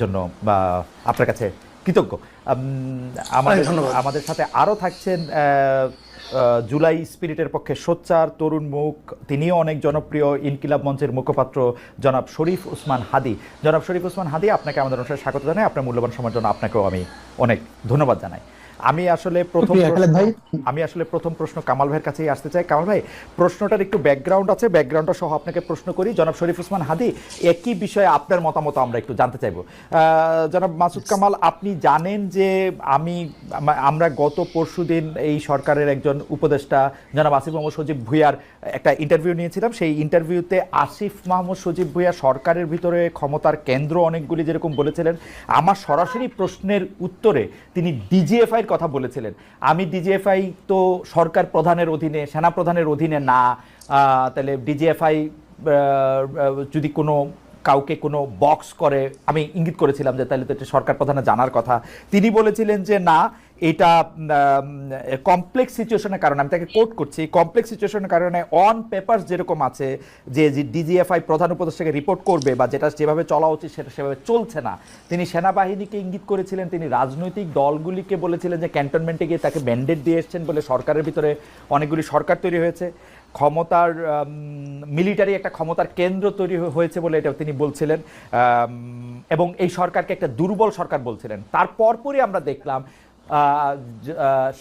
জন্য বা আপনার কাছে কৃতজ্ঞ। আমাদের আমাদের সাথে আরও থাকছেন জুলাই স্পিরিটের পক্ষে সোচ্চার তরুণ মুখ তিনিও অনেক জনপ্রিয় ইনকিলাব মঞ্চের মুখপাত্র জনাব শরীফ উসমান হাদি। জনাব শরীফ উসমান হাদি আপনাকে আমাদের অনুষ্ঠানে স্বাগত জানাই। আপনার মূল্যবান সময়ের জন্য আপনাকেও আমি অনেক ধন্যবাদ জানাই। আমি আসলে প্রথম আমি আসলে প্রথম প্রশ্ন কামাল ভাইয়ের কাছেই আসতে চাই। কামাল ভাই প্রশ্নটার একটু ব্যাকগ্রাউন্ড আছে ব্যাকগ্রাউন্ডটা সহ আপনাকে প্রশ্ন করি। জনাব শরীফ উসমান হাদি একই বিষয়ে আপনার মতামত আমরা একটু জানতে চাইব। জনাব মাসুদ কামাল আপনি জানেন যে আমি আমরা গত পরশুদিন এই সরকারের একজন উপদেষ্টা জনাব আসিফ মোহাম্মদ সজীব ভুইয়ার একটা ইন্টারভিউ নিয়েছিলাম। সেই ইন্টারভিউতে আসিফ মাহমুদ সজীব ভুইয়া সরকারের ভিতরে ক্ষমতার কেন্দ্র অনেকগুলি যেরকম বলেছিলেন আমার সরাসরি প্রশ্নের উত্তরে তিনি ডিজিএফআইয়ের কথা বলেছিলেন। আমি ডিজিএফআই তো সরকার প্রধানের অধীনে, সেনা প্রধানের অধীনে না। তাহলে ডিজিএফআই যদি কোনো কাউকে কোনো বক্স করে, আমি ইঙ্গিত করেছিলাম যে তাহলে তো এটা সরকার প্রধানে জানার কথা। তিনি বলেছিলেন যে না এটা কমপ্লেক্স সিচুয়েশনের কারণে, আমি তাকে কোট করছি কমপ্লেক্স সিচুয়েশনের কারণে অন পেপারস যেরকম আছে, যে ডিজিএফআই প্রধান উপদেষ্টাকে রিপোর্ট করবে বা যেটা যেভাবে চলা উচিত সেটা সেভাবে চলছে না, তিনি সেনাবাহিনীকে ইঙ্গিত করেছিলেন, তিনি রাজনৈতিক দলগুলিকে বলেছিলেন যে ক্যান্টনমেন্টে গিয়ে তাকে ব্যান্ডেড দিয়ে এসছেন বলে সরকারের ভিতরে অনেকগুলি সরকার তৈরি হয়েছে, ক্ষমতার মিলিটারি একটা ক্ষমতার কেন্দ্র তৈরি হয়েছে বলে এটা তিনি বলছিলেন এবং এই সরকারকে একটা দুর্বল সরকার বলছিলেন, তার পরপরই আমরা দেখলাম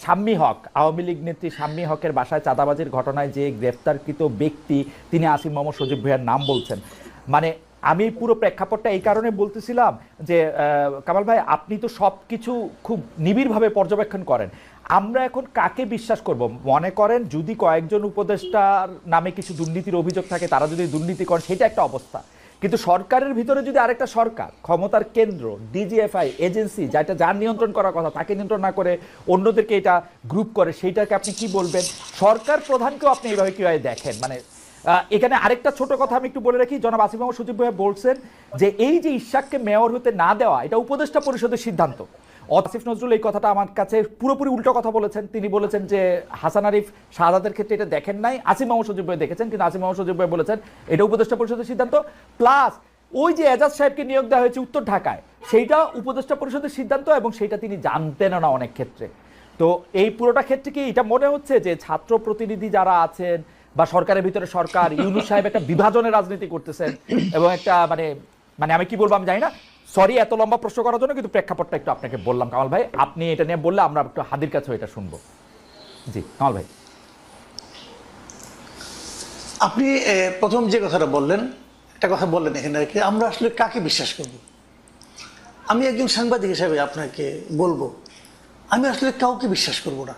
শাম্মী হক, আওয়ামী লীগ নেত্রী শাম্মী হকের বাসায় চাঁদাবাজির ঘটনায় যে গ্রেফতারকৃত ব্যক্তি, তিনি আসিম মোহাম্মদ সজীব ভুইয়ার নাম বলছেন। মানে আমি পুরো প্রেক্ষাপটটা এই কারণে বলতেছিলাম যে কামাল ভাই, আপনি তো সব কিছু খুব নিবিড়ভাবে পর্যবেক্ষণ করেন। আমরা এখন কাকে বিশ্বাস করব? মনে করেন যদি কয়েকজন উপদেষ্টার নামে কিছু দুর্নীতির অভিযোগ থাকে, তারা যদি দুর্নীতি করেন, সেটা একটা অবস্থা। কিন্তু সরকারের ভিতরে যদি আরেকটা সরকার, ক্ষমতার কেন্দ্র, ডিজিএফআই, এজেন্সি, যেটা যার নিয়ন্ত্রণ করার কথা, তাকে নিয়ন্ত্রণ না করে অন্যদেরকে এটা গ্রুপ করে, সেইটাকে আপনি কি বলবেন? সরকার প্রধানকেও আপনি এইভাবে কীভাবে দেখেন? মানে এখানে আরেকটা ছোট কথা আমি একটু বলে রাখি, জনাব আসিফ সজীব ভাইয়া বলছেন যে এই যে ইশাককে মেয়র হতে না দেওয়া, এটা উপদেষ্টা পরিষদের সিদ্ধান্ত। আসিফ নজরুল এই কথাটা আমার কাছে পুরোপুরি উল্টো কথা বলেছেন। তিনি বলেছেন যে হাসান আরিফ শাহাদাতের ক্ষেত্রে এটা দেখেন নাই। আসিফ মোহাম্মদ সজীব ভাই দেখেছেন, কিন্তু আসিফ মোহাম্মদ সজীব ভাই বলেছেন এটা উপদেষ্টা পরিষদের সিদ্ধান্ত। প্লাস ওই যে এজাজ সাহেবকে নিয়োগ দেওয়া হয়েছে উত্তর ঢাকায়, সেইটা উপদেষ্টা পরিষদের সিদ্ধান্ত এবং সেইটা তিনি জানতেন না অনেক ক্ষেত্রে। তো এই পুরোটা ক্ষেত্রে কি এটা মনে হচ্ছে যে ছাত্র প্রতিনিধি যারা আছেন বা সরকারের ভিতরে সরকার, ইউনুস সাহেব একটা বিভাজনের রাজনীতি করতেছেন এবং একটা মানে মানে আমি কি বলব আমি জানি না সরি এত লম্বা প্রশ্ন করার জন্য কিন্তু প্রেক্ষাপটটা একটু আপনাকে বললাম। কামাল ভাই, আপনি এটা নিয়ে বললে আমরা একটু হাদির কাছেও এটা শুনব। জি, কামাল ভাই। আপনি প্রথম যে কথাটা বললেন, একটা কথা বললেন এখানে আর কি, আমরা আসলে কাকে বিশ্বাস করব? আমি একজন সাংবাদিক হিসাবে আপনাকে বলব, আমি আসলে কাউকে বিশ্বাস করব না।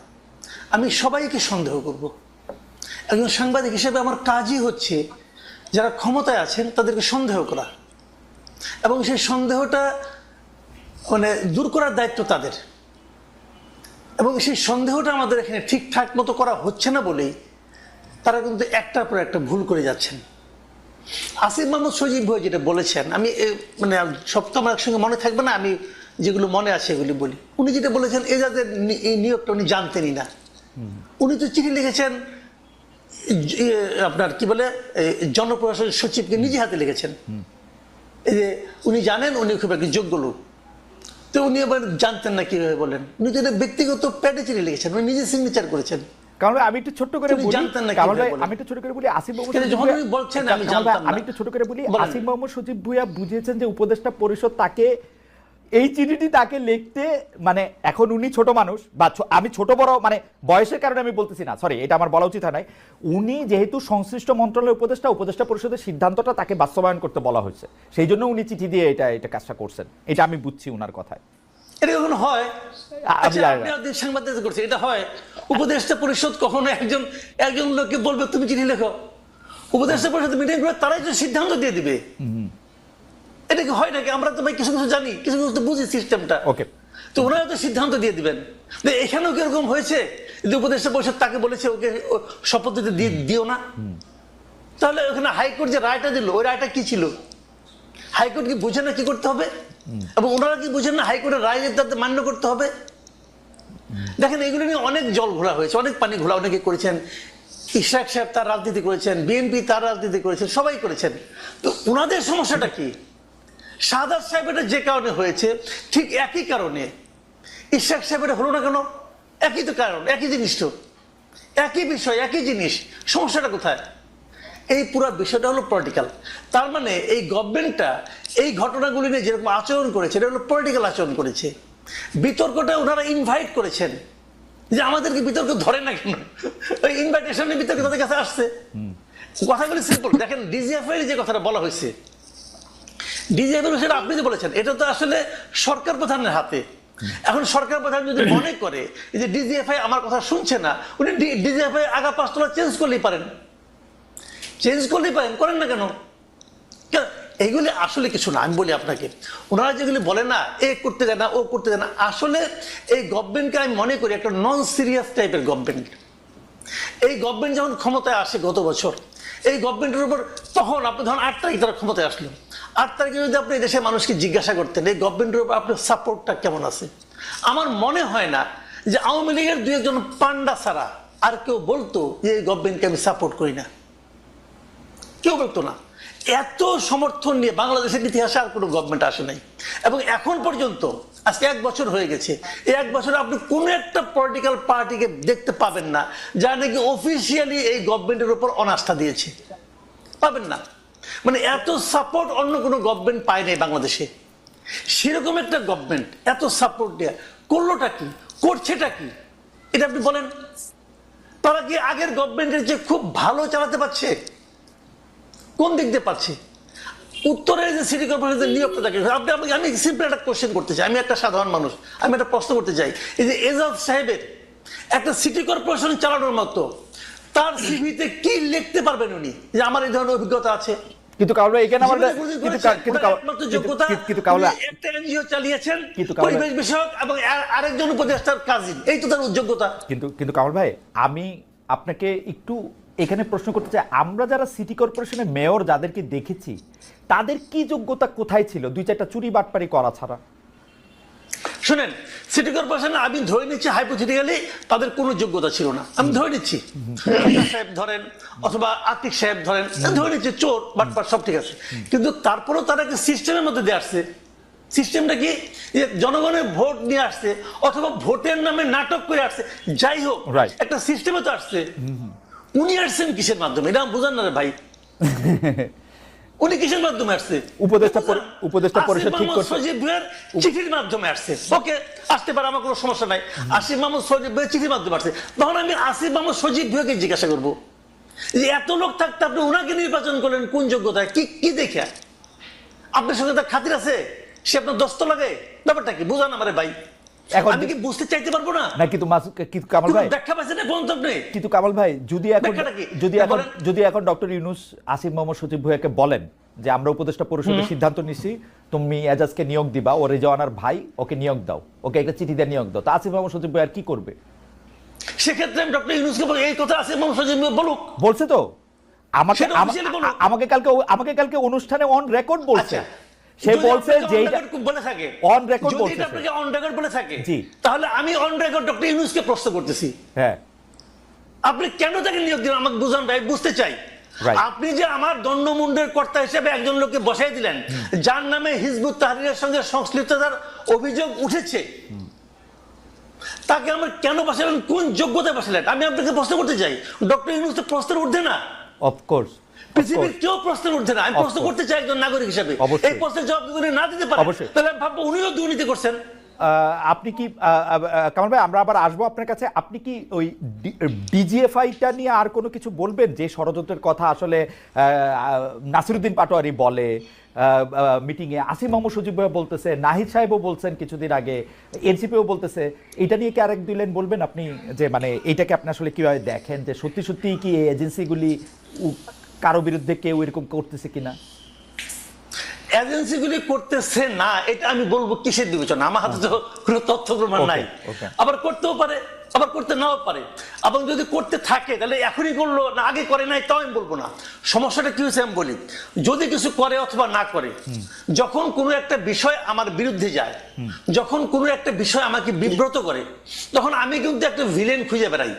আমি সবাইকে সন্দেহ করব। একজন সাংবাদিক হিসেবে আমার কাজই হচ্ছে, যারা ক্ষমতায় আছেন তাদেরকে সন্দেহ করা। এবং সেই সন্দেহটা মানে দূর করার দায়িত্ব তাদের। এবং সেই সন্দেহটা আমাদের এখানে ঠিকঠাক মতো করা হচ্ছে না বলেই তারা কিন্তু একটার পর একটা ভুল করে যাচ্ছেন। আসিফ মোহাম্মদ সজীব ভাই যেটা বলেছেন আমি এ, মানে আমার একসঙ্গে মনে থাকবে না আমি যেগুলো মনে আছে এগুলি বলি। উনি যেটা বলেছেন এজাজের নি- এই নিয়োগটা উনি জানতেনই না। উনি তো চিঠি লিখেছেন আপনার কি বলে জনপ্রশাসন সচিবকে নিজে হাতে লিখেছেন। যে উনি জানেন উনি খুব একটা যোগ্য লোক তো উনি আবার জানতেন না কীভাবে বলেন উনি তো এটা ব্যক্তিগত প্যাডে চিঠি লিখেছেন উনি নিজে সিগনেচার করেছেন কারণ আমি একটু ছোট্ট করে বলি জানতেন না বলে। আমি একটু ছোট করে বলি আসিফ মোহাম্মদ যখন উনি বলছেন আমি জানতাম আমি একটু ছোট করে বলি। আসিফ মোহাম্মদ সচিব ভুইয়া বুঝিয়েছেন যে উপদেষ্টা পরিষদ তাকে এই চিঠিটি তাকে লিখতে মানে এখন উনি ছোট মানুষ বা আমি ছোট বড় মানে বয়সের কারণে আমি বলতেছি না সরি এটা আমার বলা উচিত হয় নাই। উনি যেহেতু সংশ্লিষ্ট মন্ত্রণালয়ের উপদেষ্টা উপদেষ্টা পরিষদের সিদ্ধান্তটা তাকে বাস্তবায়ন করতে বলা হয়েছে। সেই জন্য উনি চিঠি দিয়ে এটা এটা কাজটা করছেন। এটা আমি বুঝছি উনার কথায়। এটা হয়? আচ্ছা, এটা হয়? উপদেষ্টা পরিষদ কখনো একজন একজন লোককে বলবে তুমি চিঠি লেখো উপদেষ্টা পরিষদ মিটিং করে তারাই সিদ্ধান্ত দিয়ে দিবে। এটা কি হয় নাকি? আমরা তো ভাই কিছু কিছু জানি কিছু কিছু তো বুঝি সিস্টেমটা ওকে তো ওনারা তো সিদ্ধান্ত দিয়ে দিবেন। এখানেও কীরকম হয়েছে? যে উপদেষ্টা পরিষদ তাকে বলেছে ওকে শপথ দিতে দিও না। তাহলে ওখানে হাইকোর্ট যে রায়টা দিল ওই রায়টা কি ছিল? হাইকোর্ট কি বুঝে না কি করতে হবে? এবং ওনারা কি বুঝেন না হাইকোর্টের রায় তাদের মান্য করতে হবে? দেখেন এগুলো নিয়ে অনেক জল ঘোলা হয়েছে অনেক পানি ঘোলা অনেকে করেছেন। ইশরাক সাহেব তার রাজনীতি করেছেন বিএনপি তার রাজনীতি করেছেন সবাই করেছেন। তো ওনাদের সমস্যাটা কি? শাহাদাত সাহেবের যে কারণে হয়েছে ঠিক একই কারণে। ইশাক সাহেবের হলো না কেন? একই তো কারণ একই জিনিস তো। একই বিষয় একই জিনিস সমস্যাটা কোথায়? এই পুরো বিষয়টা হলো পলিটিক্যাল তার মানে এই গভর্নমেন্টটা এই ঘটনাগুলি নিয়ে যেরকম আচরণ করেছে এটা হলো পলিটিক্যাল আচরণ করেছে। বিতর্কটা ওনারা ইনভাইট করেছেন। যে আমাদেরকে বিতর্ক ধরে না কেন? ওই ইনভাইটেশনের বিতর্ক তাদের কাছে আসছে। কথাগুলি সিম্পল দেখেন ডিজিএফ এর যে কথাটা বলা হয়েছে এর সেটা আপনি যে বলেছেন, এটা তো আসলে সরকার প্রধানের হাতে। এখন সরকার প্রধান যদি মনে করে যে ডিজিএফআই আমার কথা শুনছে না, উনি ডিজিএফআই আগা পাঁচতলা চেঞ্জ করলেই পারেন। চেঞ্জ করলেই পারেন, করেন না কেন? এইগুলি আসলে কিছু না, আমি বলি আপনাকে। ওনারা যেগুলি বলে না, এ করতে যায় না, ও করতে যায় না, আসলে এই গভর্নমেন্টকে আমি মনে করি একটা নন সিরিয়াস টাইপের গভর্নমেন্ট এই গভর্নমেন্ট যখন ক্ষমতায় আসে গত বছর, এই গভর্নমেন্টের উপর তখন আপনি ধরুন আট তারিখ তারা ক্ষমতায় আসলো আট তারিখে যদি আপনি দেশের মানুষকে জিজ্ঞাসা করতেন, এই গভর্নমেন্টের উপর আপনার সাপোর্টটা কেমন আছে? আমার মনে হয় না যে আওয়ামী লীগের দু একজন পান্ডা ছাড়া আর কেউ বলতো যে এই গভর্নমেন্টকে আমি সাপোর্ট করি না। কেউ বলতো না। এত সমর্থন নিয়ে বাংলাদেশের ইতিহাসে আর কোনো গভর্নমেন্ট আসে নাই। এবং এখন পর্যন্ত, আজকে এক বছর হয়ে গেছে, এই এক বছরে আপনি কোনো একটা পলিটিক্যাল পার্টিকে দেখতে পাবেন না যা নাকি অফিসিয়ালি এই গভর্নমেন্টের উপর অনাস্থা দিয়েছে। পাবেন না। মানে এত সাপোর্ট অন্য কোনো গভর্নমেন্ট পায় নাই বাংলাদেশে। সেরকম একটা গভর্নমেন্ট এত সাপোর্ট দেয়া। করলোটা কি? করছেটা কি? এটা আপনি বলেন। তারা কি আগের গভর্নমেন্টের যে খুব ভালো চালাতে পারছে? কোন দিক দিয়ে পাচ্ছে উত্তরের যে সিটি কর্পোরেশনের নিয়োগটা থাকে, আপনি আমি সিম্পল একটা কোশ্চেন করতে চাই। আমি একটা সাধারণ মানুষ, আমি একটা প্রশ্ন করতে চাই। এই যে এজাজ সাহেবের একটা সিটি কর্পোরেশন চালানোর মতো তার সিভিতে কি লিখতে পারবেন উনি? যে আমার এই ধরনের অভিজ্ঞতা আছে। কিন্তু কাউলা এখানে আমার জীবনে কিন্তু কিন্তু যোগ্যতা কিন্তু- কাউলা একটা এনজিও চালিয়েছেন কিন্তু পরিবেশ বিষয়ক এবং আরেকজন উপদেষ্টার কাজিন এই তো তার যোগ্যতা। কিন্তু কিন্তু কামাল ভাই আমি আপনাকে একটু এখানে প্রশ্ন করতে চাই। আমরা যারা সিটি কর্পোরেশনের মেয়র যাদেরকে দেখেছি তাদের কি যোগ্যতা কোথায় ছিল? দুই চারটা চুরি বাটপারি করা ছাড়া। শুনেন সিটি কর্পোরেশন আমি ধরে নিচ্ছি হাইপোথেটিক্যালি তাদের কোনো যোগ্যতা ছিল না। আমি ধরে নিচ্ছি। সাহেব ধরেন অথবা আতিক সাহেব ধরেন ধরে নিচ্ছি চোর বাটপার সব ঠিক আছে। কিন্তু তারপরেও তারা একটা সিস্টেমের মধ্যে দিয়ে আসছে। সিস্টেমটা কি? যে জনগণের ভোট নিয়ে আসছে অথবা ভোটের নামে নাটক করে আসছে। যাই হোক. একটা সিস্টেমে তো আসছে। উনি আসছেন কিসের মাধ্যমে? এটা বুঝান না রে ভাই। উনি কিসের মাধ্যমে আসছে? উপদেষ্টা উপদেষ্টা পরিষদ ঠিক করছে। সজীব ভুঁইয়ার চিঠির মাধ্যমে আসছে। ওকে আসতে পারে আমার কোনো সমস্যা নাই। আসিফ মাহমুদ সজীব ভুঁইয়ার চিঠির মাধ্যমে আসছে। তখন আমি আসিফ মাহমুদ সজীব ভুঁইয়াকে জিজ্ঞাসা করব যে এত লোক থাকতে আপনি ওনাকে নির্বাচন করলেন কোন যোগ্যতায়? কি কি দেখে? আপনার সঙ্গে তার খাতির আছে সে আপনার দস্ত লাগে। ব্যাপারটা কি? বুঝান আমারে ভাই। এখন- আমি কি বুঝতে চাইতে পারব না? না কিন্তু কিন্তু কামাল ভাই। ব্যাখ্যা পাচ্ছেন না পর্যন্ত আপনি কিন্তু কামাল ভাই যদি এখন যদি এখন যদি এখন ডক্টর ইউনুস আসিফ মোহাম্মদ সচিব ভুইয়াকে বলেন যে আমরা উপদেষ্টা পরিষদের সিদ্ধান্ত নিছি তুমি এজাজকে নিয়োগ দিবা ও রেজওয়ানার ভাই ওকে নিয়োগ দাও ওকে একটা চিঠি দিয়ে নিয়োগ দাও। তো আসিফ মোহাম্মদ সচিব আর কি করবে? সেক্ষেত্রে আমি ডক্টর ইউনুসকে বলি, এই কথা আসিফ বলুক। বলছে তো? আমাকে। আমাকে কালকে আমাকে কালকে অনুষ্ঠানে অন রেকর্ড বলছে। আচ্ছা। সে বলছে আপনাকে যে on এইটা- record বলে থাকে record যদি বলছে সে। আপনাকে অন রেকর্ড বলে থাকে জি। তাহলে আমি অন রেকর্ড ডক্টর ইউনুসকে প্রশ্ন করতেছি। হ্যাঁ। আপনি কেন তাকে নিয়োগ দিলেন? আমাকে বুঝান ভাই বুঝতে চাই। আপনি যে আমার দণ্ডমুন্ডের কর্তা হিসেবে একজন লোককে বসাই দিলেন যার নামে হিজবুত তাহরিরের সঙ্গে সংশ্লিষ্টতার অভিযোগ উঠেছে তাকে আমার কেন বসালেন? কোন যোগ্যতায় বসালেন? আমি আপনাকে প্রশ্ন করতে চাই। ডক্টর ইউনুস তো প্রশ্নের ঊর্ধ্বে না। অফকোর্স পৃথিবীর কেউ ঊর্ধ্বে না। আমি প্রশ্ন করতে চাই একজন নাগরিক হিসেবে। এই প্রশ্নের জবাব যদি না দিতে পারে তাহলে আমি ভাববো উনিও দুর্নীতি করছেন। আপনি কি কামাল ভাই আমরা আবার আসব আপনার কাছে। আপনি কি ওই ডিজিএফআইটা নিয়ে আর কোনো কিছু বলবেন? যে ষড়যন্ত্রের কথা আসলে নাসিরুদ্দিন পাটোয়ারি বলে মিটিংয়ে আসিম মোহাম্মদ সজিব ভাই বলতেছে নাহিদ সাহেবও বলছেন কিছুদিন আগে এনসিপিও বলতেছে। এটা নিয়ে কি আরেক দুই লাইন বলবেন আপনি? যে মানে এইটাকে আপনি আসলে কীভাবে দেখেন? যে সত্যি সত্যি কি এজেন্সিগুলি কারও বিরুদ্ধে কেউ এরকম করতেছে কিনা? এজেন্সিগুলি করতেছে না এটা আমি বলব কিসের বিবেচনা? আমার হাতে তো কোনো তথ্য প্রমাণ নাই। আবার করতেও পারে আবার করতে নাও পারে। এবং যদি করতে থাকে তাহলে এখনই করল না আগে করে নাই তাও আমি বলব না। সমস্যাটা কি হয়েছে আমি বলি। যদি কিছু করে অথবা না করে যখন কোনো একটা বিষয় আমার বিরুদ্ধে যায় যখন কোনো একটা বিষয় আমাকে বিব্রত করে তখন আমি কিন্তু একটা ভিলেন খুঁজে বেড়াই।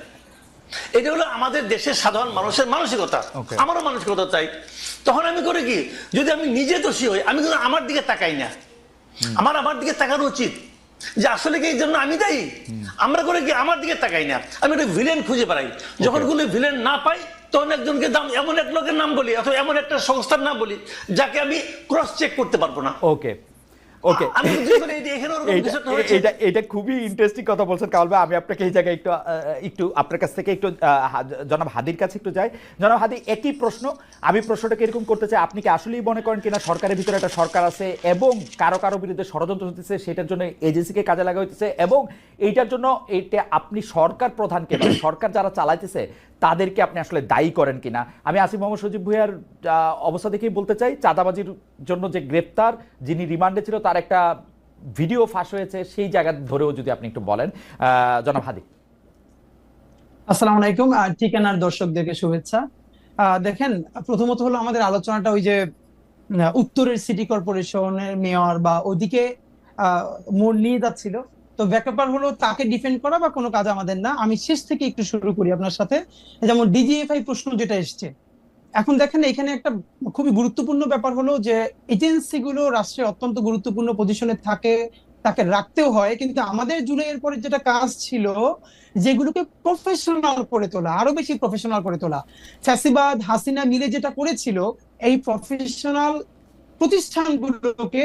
এটা হলো আমাদের দেশের সাধারণ মানুষের মানসিকতা। আমারও মানসিকতা চাই। তখন আমি করে কি যদি আমি নিজে দোষী হই আমি কিন্তু আমার দিকে তাকাই না। আমার আমার দিকে তাকানো উচিত। যে আসলে কি এই জন্য আমি দায়ী? আমরা করে কি আমার দিকে তাকাই না। আমি একটা ভিলেন খুঁজে বেড়াই। যখন কোনো ভিলেন না পাই তখন একজনকে দাম এমন এক লোকের নাম বলি অথবা এমন একটা সংস্থার নাম বলি যাকে আমি ক্রস চেক করতে পারব না। ওকে ওকে। এটা এটা খুবই ইন্টারেস্টিং কথা বলছেন ভাই। আমি আপনাকে এই জায়গায় একটু একটু আপনার কাছ থেকে একটু জনাব হাদির কাছে একটু যাই। জনাব হাদি একই প্রশ্ন। আমি প্রশ্নটাকে এরকম করতে চাই আপনি কি আসলেই মনে করেন কিনা সরকারের ভিতরে একটা সরকার আছে এবং কারও কারও বিরুদ্ধে ষড়যন্ত্র হতেছে সেটার জন্য এজেন্সিকে কাজে লাগা হইতেছে এবং এইটার জন্য এটা আপনি সরকার প্রধানকে মানে সরকার যারা চালাইতেছে তাদেরকে আপনি আসলে দায়ী করেন কিনা? আমি আসিফ মোহাম্মদ সজিব ভুইয়ার অবস্থা দেখেই বলতে চাই চাঁদাবাজির জন্য যে গ্রেপ্তার যিনি রিমান্ডে ছিল তার একটা ভিডিও ফাঁস হয়েছে সেই জায়গা ধরেও যদি আপনি একটু বলেন। আহ, জনাব হাদি আসসালামু আলাইকুম আর ঠিকানার দর্শকদেরকে শুভেচ্ছা। দেখেন প্রথমত হলো আমাদের আলোচনাটা ওই যে উত্তরের সিটি কর্পোরেশনের মেয়র বা ওইদিকে আহ, মোড় নিয়ে যাচ্ছিল। তো ব্যাপার হলো তাকে ডিফেন্ড করা বা কোনো কাজ আমাদের না। আমি শেষ থেকে একটু শুরু করি আপনার সাথে। যেমন ডিজিএফআই প্রশ্ন যেটা এসছে। এখন দেখেন এখানে একটা খুবই গুরুত্বপূর্ণ ব্যাপার হলো যে এজেন্সিগুলো রাষ্ট্রের অত্যন্ত গুরুত্বপূর্ণ পজিশনে থাকে, তাকে রাখতেও হয়। কিন্তু আমাদের জুলাইয়ের পরে যেটা কাজ ছিল, যেগুলোকে প্রফেশনাল করে তোলা, আরও বেশি প্রফেশনাল করে তোলা। ফ্যাসিবাদ, হাসিনা মিলে যেটা করেছিল, এই প্রফেশনাল প্রতিষ্ঠানগুলোকে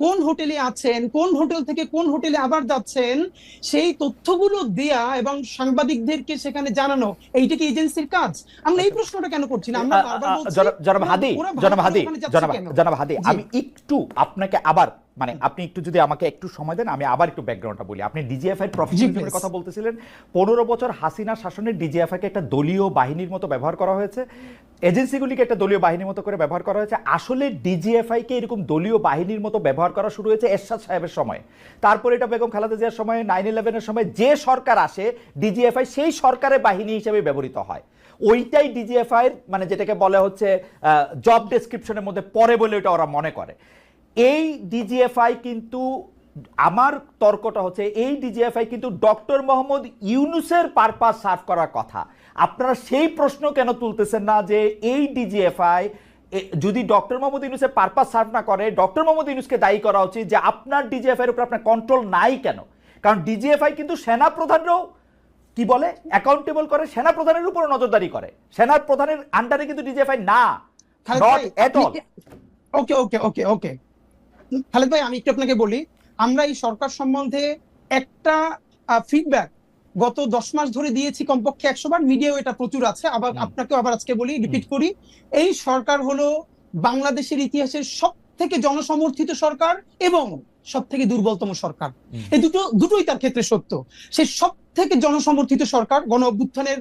কোন হোটেলে আছেন কোন হোটেল থেকে কোন হোটেলে আবার যাচ্ছেন সেই তথ্যগুলো দেয়া এবং সাংবাদিকদেরকে সেখানে জানানো এইটা কি এজেন্সির কাজ? আমরা এই প্রশ্নটা কেন করছি না? আমরা জনাব- জনাব হাদি জনাব হাদি জনাব হাদি আমি একটু আপনাকে আবার মানে আপনি একটু যদি আমাকে একটু সময় দেন আমি আবার একটু ব্যাকগ্রাউন্ডটা বলি। আপনি ডিজিএফআই প্রফেশনালিজমের please. কথা বলতেছিলেন। পনেরো বছর হাসিনা শাসনের ডিজিএফআই কে একটা দলীয় বাহিনীর মতো ব্যবহার করা হয়েছে। এজেন্সিগুলিকে একটা দলীয় বাহিনীর মতো করে ব্যবহার করা হয়েছে। আসলে ডিজিএফআই কে এরকম দলীয় বাহিনীর মতো ব্যবহার করা শুরু হয়েছে এরশাদ সাহেবের সময়। তারপরে এটা বেগম খালেদা জিয়ার সময় নাইন ইলেভেনের সময় যে সরকার আসে ডিজিএফআই সেই সরকারের বাহিনী হিসেবে ব্যবহৃত হয়। ওইটাই ডিজিএফআই মানে যেটাকে বলে হচ্ছে জব ডেসক্রিপশনের মধ্যে পড়ে বলে ওটা ওরা মনে করে। এই ডিজিএফআই কিন্তু আমার তর্কটা হচ্ছে এই ডিজিএফআই কিন্তু ডক্টর মোহাম্মদ ইউনুসের পারপাস সার্ভ করার কথা। আপনারা সেই প্রশ্ন কেন তুলতেছেন না যে এই ডিজিএফআই যদি ডক্টর মোহাম্মদ ইউনুসের পারপাস সার্ভ না করে ডক্টর মোহাম্মদ ইউনুসকে দায়ী করা উচিত যে আপনার ডিজিএফআই এর উপর আপনার কন্ট্রোল নাই কেন? কারণ ডিজিএফআই কিন্তু সেনা প্রধানরাও কি বলে? অ্যাকাউন্টেবল করে সেনা প্রধানের উপর নজরদারি করে। সেনা প্রধানের আন্ডারে কিন্তু ডিজিএফআই না। Not at all okay okay okay okay. Khaled ভাই আমি একটু আপনাকে বলি আমরা এই সরকার সম্বন্ধে একটা ফিডব্যাক গত দশ মাস ধরে দিয়েছি কমপক্ষে একশো বার মিডিয়াও এটা প্রচুর আছে আবার হুম। আপনাকেও আবার আজকে বলি রিপিট করি। এই সরকার হলো বাংলাদেশের ইতিহাসের সব থেকে জনসমর্থিত সরকার এবং সব থেকে দুর্বলতম সরকার। এই দুটো দুটোই তার ক্ষেত্রে সত্য। সে সব থেকে জনসমর্থিত সরকার গণ অভ্যুত্থানের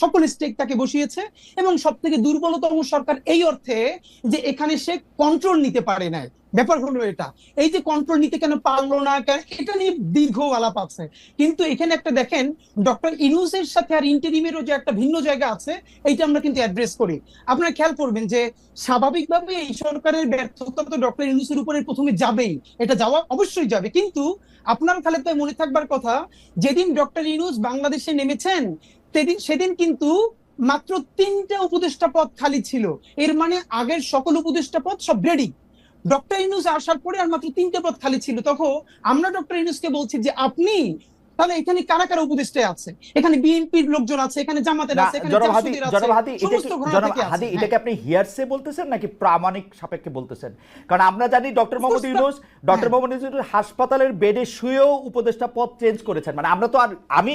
সকল স্টেক তাকে বসিয়েছে এবং সব থেকে দুর্বলতম সরকার এই অর্থে যে এখানে সে কন্ট্রোল নিতে পারে না ব্যাপার হলো এটা। এই যে কন্ট্রোল নিতে কেন পারল না কেন, এটা নিয়ে দীর্ঘ আলাপ আছে। কিন্তু এখানে একটা দেখেন ডক্টর ইনুসের সাথে আর ইন্টারিমেরও যে একটা ভিন্ন জায়গা আছে, এইটা আমরা কিন্তু অ্যাড্রেস করি। আপনারা খেয়াল করবেন যে, স্বাভাবিকভাবে এই সরকারের ব্যর্থতা তো ডক্টর ইনুসের উপরে প্রথমে যাবেই। এটা যাওয়া অবশ্যই যাবে। কিন্তু আপনার খালেদ তো মনে থাকবার কথা, যেদিন ডক্টর ইনুস বাংলাদেশে নেমেছেন, সেদিন সেদিন কিন্তু মাত্র তিনটা উপদেষ্টা পদ খালি ছিল। এর মানে আগের সকল উপদেষ্টা পদ সব রেডি ডক্টর ইনুস আসার পরে আর মাত্র তিনটে পদ খালি ছিল। তখন আমরা ডক্টর ইনুসকে বলছি যে আপনি তাহলে এখানে কারা কারা উপদেষ্টায় আছে? এখানে বিএনপির লোকজন আছে এখানে জামাতের আছে এখানে হাদি। এটাকে আপনি হিয়ারসে বলতেছেন নাকি প্রামাণিক সাপেক্ষে বলতেছেন? কারণ আমরা জানি ডক্টর মোহাম্মদ ইউনুস ডক্টর। মোহাম্মদ ইউনুস হাসপাতালের বেডে শুয়েও উপদেষ্টা পদ চেঞ্জ করেছেন। মানে আমরা তো আর আমি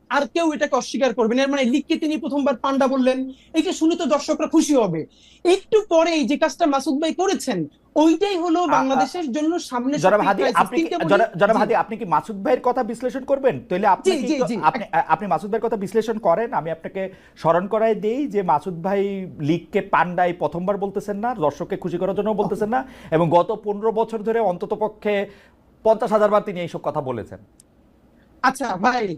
আর কেউ এটাকে অস্বীকার করবেন এর মানে লিগকে তিনি প্রথমবার পান্ডা বললেন। এটা শুনে তো দর্শকরা খুশি হবে। একটু পরে যে কাজটা মাসুদ ভাই করেছেন ওইটাই হলো বাংলাদেশের জন্য সামনে জনাব হাদি আপনি কি- মাসুদ ভাইয়ের কথা বিশ্লেষণ করবেন? তাহলে আপনি। আপনি আপনি মাসুদ ভাইয়ের কথা বিশ্লেষণ করেন। আমি আপনাকে স্মরণ করাই দেই যে মাসুদ ভাই লিগকে পান্ডাই প্রথমবার বলতেছেন না দর্শককে খুশি করার জন্য বলতেছেন না এবং গত পনেরো বছর ধরে অন্তত পক্ষে পঞ্চাশ হাজার বার তিনি এইসব কথা বলেছেন। আচ্ছা ভাই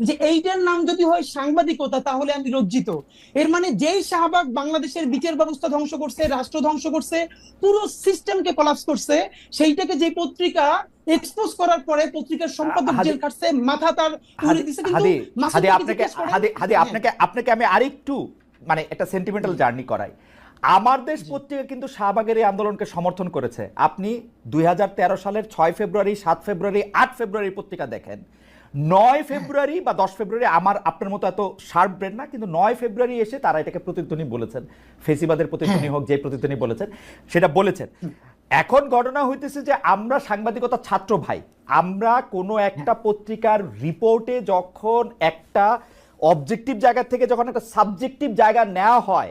যে এইটার নাম যদি হয় সাংবাদিকতা তাহলে আমি লজ্জিত। এর মানে যেই শাহবাগ বাংলাদেশের বিচার ব্যবস্থা ধ্বংস করছে রাষ্ট্র ধ্বংস করছে পুরো সিস্টেমকে কলাপস করছে সেইটাকে যে পত্রিকা এক্সপোজ করার পরে পত্রিকার সম্পাদক জেল মাথা তার হাদি দিছে কিন্তু হাদি আপনাকে হাদি। আপনাকে আপনাকে আমি আরেকটু মানে একটা সেন্টিমেন্টাল জার্নি করাই। আমার দেশ পত্রিকা কিন্তু শাহবাগের এই আন্দোলনকে সমর্থন করেছে। আপনি দুই হাজার তেরো সালের ছয় ফেব্রুয়ারি সাত ফেব্রুয়ারি আট ফেব্রুয়ারি পত্রিকা দেখেন। নয় ফেব্রুয়ারি বা দশ ফেব্রুয়ারি আমার আপনার মতো এত শার্প ব্রেন না কিন্তু নয় ফেব্রুয়ারি এসে তারা এটাকে প্রতিধ্বনি বলেছেন। ফেসিবাদের প্রতিধ্বনি হোক যে প্রতিধ্বনি বলেছেন সেটা বলেছেন। এখন ঘটনা হইতেছে যে আমরা সাংবাদিকতা ছাত্র ভাই আমরা কোনো একটা পত্রিকার রিপোর্টে যখন একটা অবজেক্টিভ জায়গা থেকে যখন একটা সাবজেক্টিভ জায়গা নেওয়া হয়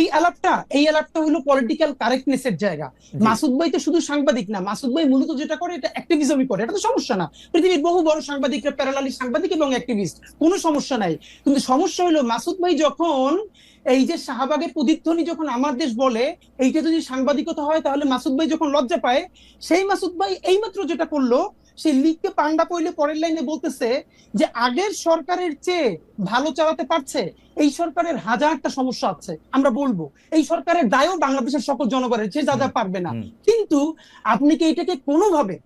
এই আলাপটা এই আলাপটা হলো পলিটিক্যাল কারেক্টনেস এর জায়গা। মাসুদ ভাই তো শুধু সাংবাদিক না মাসুদ ভাই মূলত যেটা করে এটা অ্যাক্টিভিজমই করে এটা তো সমস্যা না। পৃথিবীর বহু বড় সাংবাদিকরা প্যারালালি সাংবাদিক এবং অ্যাক্টিভিস্ট কোনো সমস্যা নাই। কিন্তু সমস্যা হলো মাসুদ ভাই যখন এই যে শাহবাগের প্রতিধ্বনি যখন আমার দেশ বলে এইটা যদি সাংবাদিকতা হয় তাহলে মাসুদ ভাই যখন লজ্জা পায় সেই মাসুদ ভাই এইমাত্র যেটা করল সেই লিগকে পান্ডা পইলে পরের লাইনে বলতেছে যে আগের সরকারের চেয়ে ভালো চালাতে পারছে এই সরকারের হাজারটা সমস্যা আছে আমরা বলব। এই সরকারের দায়ও বাংলাদেশের সকল জনগণের চেয়ে যা যা পারবে না। কিন্তু আপনি কি এটাকে কোনোভাবে।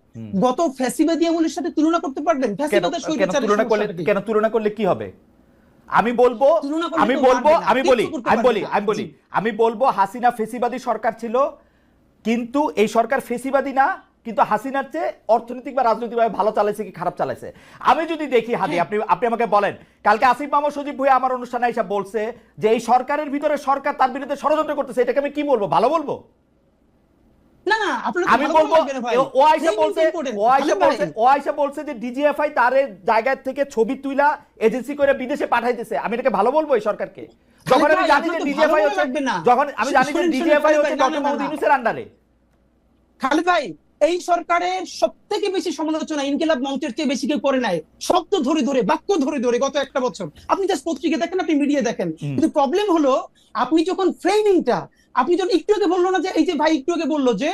গত ফ্যাসিবাদী আমলের সাথে তুলনা করতে পারবেন? ফ্যাসিবাদের কি? কেন তুলনা করলে কি হবে? আমি বলব আমি বলব আমি বলি আমি বলি আমি বলি আমি বলব হাসিনা ফেসিবাদী সরকার ছিল কিন্তু এই সরকার ফেসিবাদী না কিন্তু হাসিনার চেয়ে অর্থনৈতিক বা রাজনৈতিকভাবে ভালো চালাইছে কি খারাপ চালাইছে? আমি যদি দেখি হাদি হ্যাঁ। আপনি আপনি আমাকে বলেন কালকে আসিফ মাহমুদ সজীব ভুঁইয়া আমার অনুষ্ঠানে এসে বলছে যে এই সরকারের ভিতরে সরকার তার বিরুদ্ধে ষড়যন্ত্র করতেছে এটাকে আমি কি বলব? ভালো বলব? আমি বলব লাগবে না ভাই। ও আয়সা বলছে ও আয়সা বলছে ও আয়সা বলছে যে ডিজিএফআই তার জায়গা থেকে ছবি তুইলা এজেন্সি করে বিদেশে পাঠাইতেছে আমি এটাকে ভালো বলব এই সরকারকে? যখন আমি জানি যে ডিজিএফআই হচ্ছে যখন আমি জানি যে শুনুন, শুনুন, ডিজিএফআই হচ্ছে ডক্টর না, মোহাম্মদ আন্ডারে। খালেদ ভাই এই সরকারের সব থেকে বেশি সমালোচনা ইনকিলাব মঞ্চের চেয়ে বেশি কেউ করে নাই। শব্দ ধরে ধরে বাক্য ধরে ধরে গত একটা বছর। আপনি জাস্ট পত্রিকা দেখেন আপনি মিডিয়া দেখেন। কিন্তু প্রবলেম হলো আপনি যখন ফ্রেমিংটা আপনি যখন একটু আগে বলল না যে এই যে ভাই একটু আগে বলল যে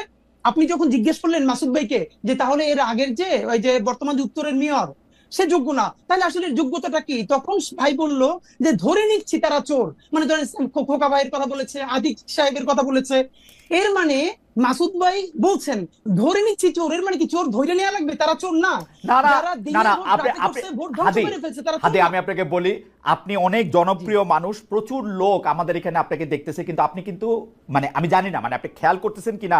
আপনি যখন জিজ্ঞেস করলেন মাসুদ ভাইকে যে তাহলে এর আগের যে ওই যে বর্তমান যে উত্তরের মেয়র সে যোগ্য না। তাহলে আসলে যোগ্যতাটা কি? তখন ভাই বলল যে ধরে নিচ্ছি তারা চোর। মানে ধরেন খোকা ভাইয়ের কথা বলেছে আদিক সাহেবের কথা বলেছে। এর মানে মাসুদ ভাই বলছেন ধরে নিচ্ছি চোর। এর মানে কি চোর ধরে নেওয়া লাগবে? তারা চোর না। হাদি। আমি আপনাকে বলি আপনি অনেক জনপ্রিয় মানুষ প্রচুর লোক আমাদের এখানে আপনাকে দেখতেছে কিন্তু আপনি কিন্তু মানে আমি জানি না মানে আপনি খেয়াল করতেছেন কিনা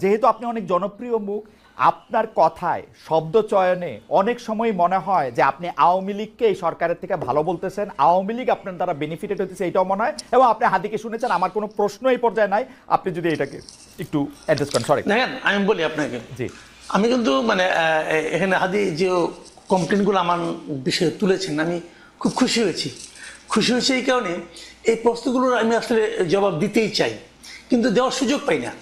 যেহেতু আপনি অনেক জনপ্রিয় মুখ আপনার কথায় শব্দ চয়নে অনেক সময় মনে হয় যে আপনি আওয়ামী লীগকে এই সরকারের থেকে ভালো বলতেছেন। আওয়ামী লীগ আপনার দ্বারা বেনিফিটেড হতেছে এটাও মনে হয় এবং আপনি হাদিকে শুনেছেন আমার কোনো প্রশ্ন এই পর্যায়ে নাই। আপনি যদি এটাকে একটু অ্যাড্রেস করেন সরি দেখেন আমি বলি আপনাকে। জি। আমি কিন্তু মানে এখানে হাদি যে কমপ্লেনগুলো আমার বিষয়ে তুলেছেন আমি খুব খুশি হয়েছি। খুশি হয়েছি এই কারণে এই প্রশ্নগুলোর আমি আসলে জবাব দিতেই চাই। কিন্তু দেওয়ার সুযোগ পাই না।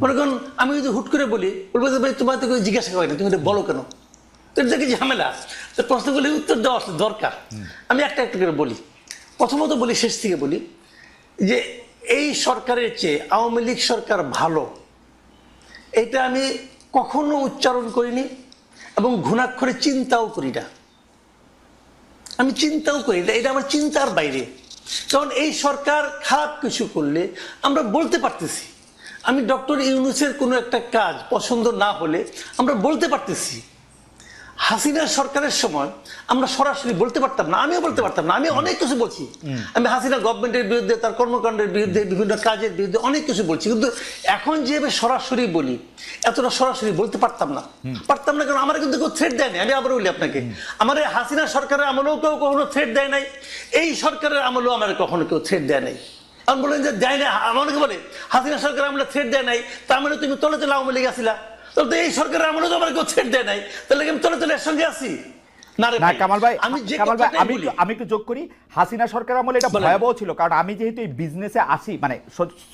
মনে করেন, আমি যদি হুট করে বলি বলব যে ভাই তোমার তো জিজ্ঞাসা করে না, তুমি বলো কেন? তো এটা কি ঝামেলা। তো প্রশ্নগুলি উত্তর দেওয়া দরকার। আমি একটা একটা করে বলি। প্রথমত বলি, শেষ থেকে বলি, যে এই সরকারের চেয়ে আওয়ামী লীগ সরকার ভালো। এটা আমি কখনো উচ্চারণ করিনি এবং ঘুণাক্ষরে চিন্তাও করি না। আমি চিন্তাও করি না, এটা আমার চিন্তার বাইরে। কারণ এই সরকার খারাপ কিছু করলে আমরা বলতে পারতেছি। আমি ডক্টর ইউনুসের কোনো একটা কাজ পছন্দ না হলে আমরা বলতে পারতেছি। হাসিনা সরকারের সময় আমরা সরাসরি বলতে পারতাম না আমিও বলতে পারতাম না আমি অনেক কিছু বলছি। আমি হাসিনা গভর্নমেন্টের বিরুদ্ধে তার কর্মকাণ্ডের বিরুদ্ধে বিভিন্ন কাজের বিরুদ্ধে অনেক কিছু বলছি। কিন্তু এখন যেভাবে সরাসরি বলি এতটা সরাসরি বলতে পারতাম না। পারতাম না কারণ আমার কিন্তু কেউ থ্রেট দেয় নাই আমি আবার বলি আপনাকে। আমার এই হাসিনা সরকারের আমলেও কেউ কখনো থ্রেট দেয় নাই এই সরকারের আমলেও আমার কখনো কেউ থ্রেট দেয় নাই। আমি বলেন যে দেয় না আমাকে বলে হাসিনা সরকার আমলে থ্রেট দেয় নাই তার মানে তুমি তলে তলে আওয়ামী লীগ আসিলা। তাহলে তো এই সরকারের আমলে তো আমার কেউ থ্রেট দেয় নাই তাহলে আমি তলে তলে সঙ্গে আছি? না কামাল ভাই আমি কামাল ভাই আমি আমি একটু যোগ করি হাসিনা সরকার আমলে এটা বলেন। ভয়াবহ ছিল কারণ আমি যেহেতু এই বিজনেসে আসি মানে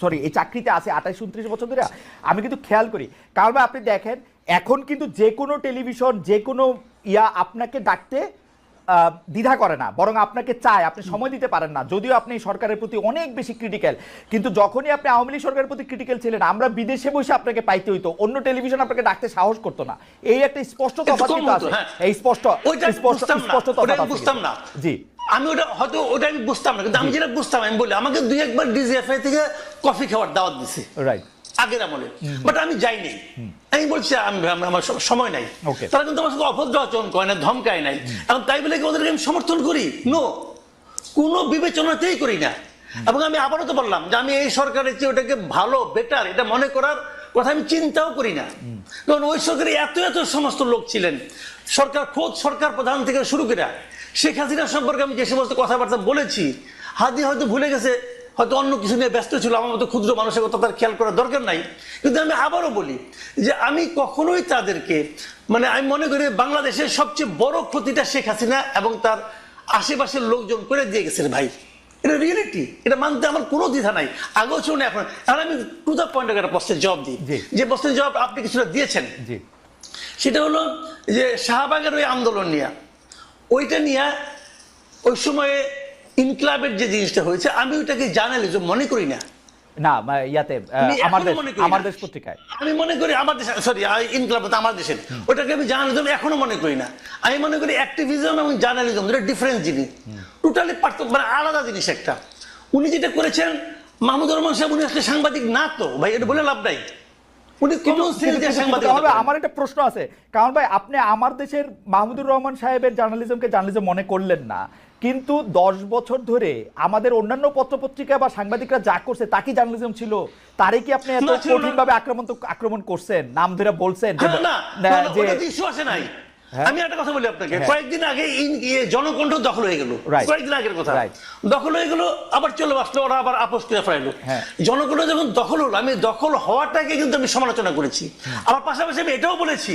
সরি এই চাকরিতে আসি আঠাশ উনত্রিশ বছর ধরে আমি কিন্তু খেয়াল করি। কারণ ভাই আপনি দেখেন এখন কিন্তু যে কোনো টেলিভিশন যে কোনো ইয়া আপনাকে ডাকতে দ্বিধা করে না বরং আপনাকে চায় আপনি সময় দিতে পারেন না। যদিও আপনি সরকারের প্রতি অনেক বেশি ক্রিটিক্যাল কিন্তু যখনই আপনি আওয়ামী লীগ সরকারের প্রতি ক্রিটিক্যাল ছিলেন আমরা বিদেশে বসে আপনাকে পাইতে হইতো অন্য টেলিভিশন আপনাকে ডাকতে সাহস করতো না। এই একটা স্পষ্ট তফাৎ কিন্তু আছে। হ্যাঁ। এই স্পষ্ট স্পষ্ট স্পষ্ট তফাৎ বুঝতাম না। জি। আমি ওটা হয়তো ওটা আমি বুঝতাম না কিন্তু আমি যেটা বুঝতাম আমি বলি আমাকে দুই একবার ডিজিএফআই থেকে কফি খাওয়ার দাওয়াত দিছে। রাইট আগের আমলে। বাট আমি যাইনি। আমি বলছি আমি আমি- আমার সময় নাই. তারা কিন্তু আমার সাথে অভদ্র আচরণ করে না ধমকায় নাই। এখন তাই বলে কি ওদেরকে আমি সমর্থন করি? নো কোনো বিবেচনাতেই করি না। এবং আমি আবারও তো বললাম যে আমি এই সরকারের চেয়ে ওটাকে ভালো বেটার এটা মনে করার কথা আমি চিন্তাও করি না। কারণ ওই সরকারে এত এত সমস্ত লোক ছিলেন। সরকার খোদ সরকার প্রধান থেকে শুরু করে শেখ হাসিনা সম্পর্কে আমি যে সমস্ত কথাবার্তা বলেছি হাদি হয়তো ভুলে গেছে হয়তো অন্য কিছু নিয়ে ব্যস্ত ছিল আমার মতো ক্ষুদ্র মানুষের কথা তার খেয়াল করার দরকার নাই। কিন্তু আমি আবারও বলি যে আমি কখনোই তাদেরকে মানে আমি মনে করি বাংলাদেশের সবচেয়ে বড় ক্ষতিটা শেখ হাসিনা এবং তার আশেপাশের লোকজন করে দিয়ে গেছেন ভাই। এটা রিয়েলিটি এটা মানতে আমার কোনো দ্বিধা নাই। আগেও ছিল না এখন এখন আমি টু দ্য পয়েন্ট একটা প্রশ্নের জবাব দিই। যে প্রশ্নের জবাব আপনি কিছুটা দিয়েছেন। জি। সেটা হলো যে শাহবাগের ওই আন্দোলন নিয়ে ওইটা নিয়ে ওই সময়ে ইনক্লাবের যে জিনিসটা হয়েছে আমি ওইটাকে জার্নালিজম মনে করি না। না ইয়াতে এখনও আমার দেশ মনে করি না। আমার দেশ পত্রিকায়। আমি মনে করি আমার দেশ সরি ইনক্লাব আমার দেশের। ওটাকে আমি জার্নালিজম এখনও মনে করি না। আমি মনে করি অ্যাক্টিভিজম এবং জার্নালিজম দুটো ডিফারেন্ট জিনিস। টোটালি পার্থক্য মানে আলাদা জিনিস একটা। উনি যেটা করেছেন মাহমুদুর রহমান সাহেব উনি আসলে সাংবাদিক না তো। ভাই এটা বলে লাভ নাই। আমার একটা প্রশ্ন আছে। কারণ ভাই আপনি আমার দেশের মাহমুদুর রহমান সাহেবের জার্নালিজমকে জার্নালিজম মনে করলেন না। কিন্তু দশ বছর ধরে আমাদের অন্যান্য পত্রপত্রিকা বা সাংবাদিকরা যা করছে তা কি জার্নালিজম ছিল? তারে কি আপনি এত কঠিনভাবে কঠিন ভাবে আক্রমণ আক্রমণ করছেন? নাম ধরে বলছেন যে- হ্যাঁ। আমি একটা কথা বলি আপনাকে হ্যাঁ। কয়েকদিন আগে ইয়ে জনকণ্ঠ দখল হয়ে গেল কয়েকদিন আগের কথা. দখল হয়ে গেল আবার চলে আসলো ওরা আবার আপোষ করে ফেরাইলো হ্যাঁ। জনকণ্ঠ যখন দখল হলো আমি দখল হওয়াটাকে কিন্তু আমি সমালোচনা করেছি আবার পাশাপাশি আমি এটাও বলেছি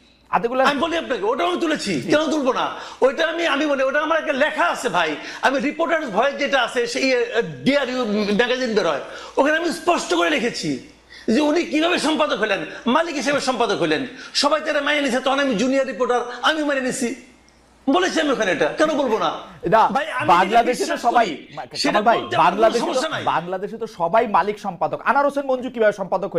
আতিকুল্লাহ আমি বলি আপনাকে ওটাও আমি তুলেছি। কেন তুলবো না? ওইটা আমি আমি বলি ওটা আমার একটা লেখা আছে ভাই। আমি রিপোর্টার ভয়েস যেটা আছে সেই ডিআরইউ ম্যাগাজিন বের হয়। ওখানে আমি স্পষ্ট করে লিখেছি যে উনি কীভাবে সম্পাদক হলেন মালিক হিসেবে সম্পাদক হলেন। সবাই তারা মানিয়ে নিছে তখন আমি জুনিয়র রিপোর্টার আমি মেনে নিছি। বলেছি আমি ওখানে এটা কেন বলব না? বাংলাদেশে তো সবাই সেটা ভাই বলতে বাংলাদেশে তো- বাংলাদেশে তো সবাই মালিক সম্পাদক। আনার হোসেন মঞ্জু কীভাবে সম্পাদক?